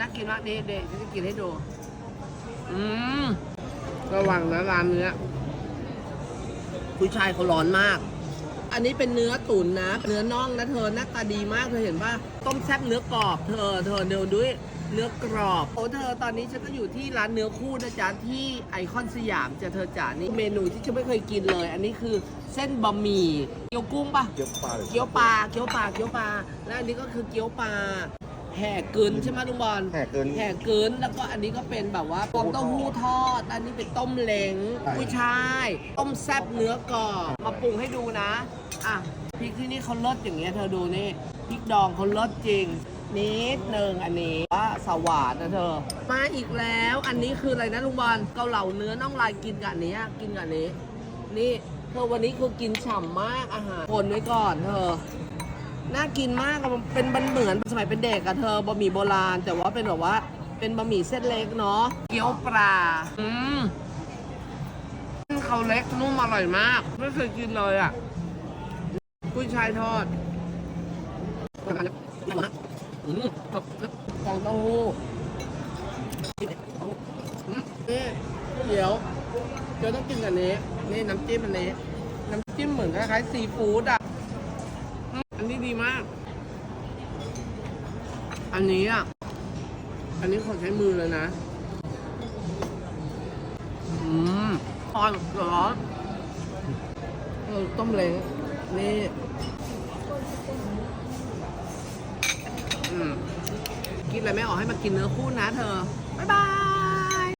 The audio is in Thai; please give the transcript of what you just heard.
น่ากินมากนี่เด็กจะกินให้ดู อืมระวังนะร้านเนื้อผู้ชายเขาร้อนมาก อันนี้เป็นเนื้อตุ๋นนะ เนื้อน่องนะเธอหน้าตาดีมากเธอเห็นป่ะต้มแซ่บเนื้อกรอบ เธอ เธอเดี๋ยวด้วยเนื้อกรอบโอ้เธอตอนนี้ฉันก็อยู่ที่ร้านเนื้อคู่นะจ๊ะที่ไอคอนสยามจะเธอจ๋านี่เมนูที่ฉันไม่เคยกินเลย อันนี้คือเส้นบะหมี่เกี๊ยวกุ้งป่ะเกี๊ยวปลาหรือเกี๊ยวปลาเกี๊ยวปลาเกี๊ยวปลาและอันนี้ก็คือเกี๊ยวปลา แห่กึนใช่ไหมลุงบอลแห่เกินแห่กึนแล้วก็อันนี้ก็เป็นแบบว่าฟองเต้าหู้ทอด อันนี้เป็นต้มเล้งใช่ กุ้ยช่าย ต้มแซ่บเนื้อกรอบมาปรุงให้ดูนะ อะพริกที่นี่เขาเลิศอย่างเงี้ยเธอดูนี่พริกดองเขาเลิศจริง นิดหนึ่งอันนี้ว่าสวาดนะเธอ มาอีกแล้วอันนี้คืออะไรนะลุงบอลเกาเหลาเนื้อน่องลายกินกับอันนี้อะกินกับอันนี้ นี่เธอวันนี้คือกินฉ่ำมากอาหารคนไว้ก่อนเธอ น่ากินมากอะเป็นบันเหมือนสมัยเป็นเด็กอะเธอบะหมี่โบราณ แต่ว่าเป็นแบบว่าเป็นบะหมี่เส้นเล็กเนาะเกี๊ยวปลาอืมเขาเล็กนุ่มอร่อยมาก ไม่เคยกินเลยอะกุ้ยช่ายทอดอืมฟองเต้าหู้นี่เดี๋ยวเดี๋ยวต้องกินกับนี้ นี่น้ำจิ้มอันนี้ น้ำจิ้มเหมือนคล้ายๆซีฟู้ดอะ ดีมาก อันนี้อะ อันนี้ขอใช้มือเลยนะ อืมทอดร้อนเออต้มเล้งนี่กินอะไรไม่ออกให้มากินเนื้อคู่นะเธอ บ๊ายบาย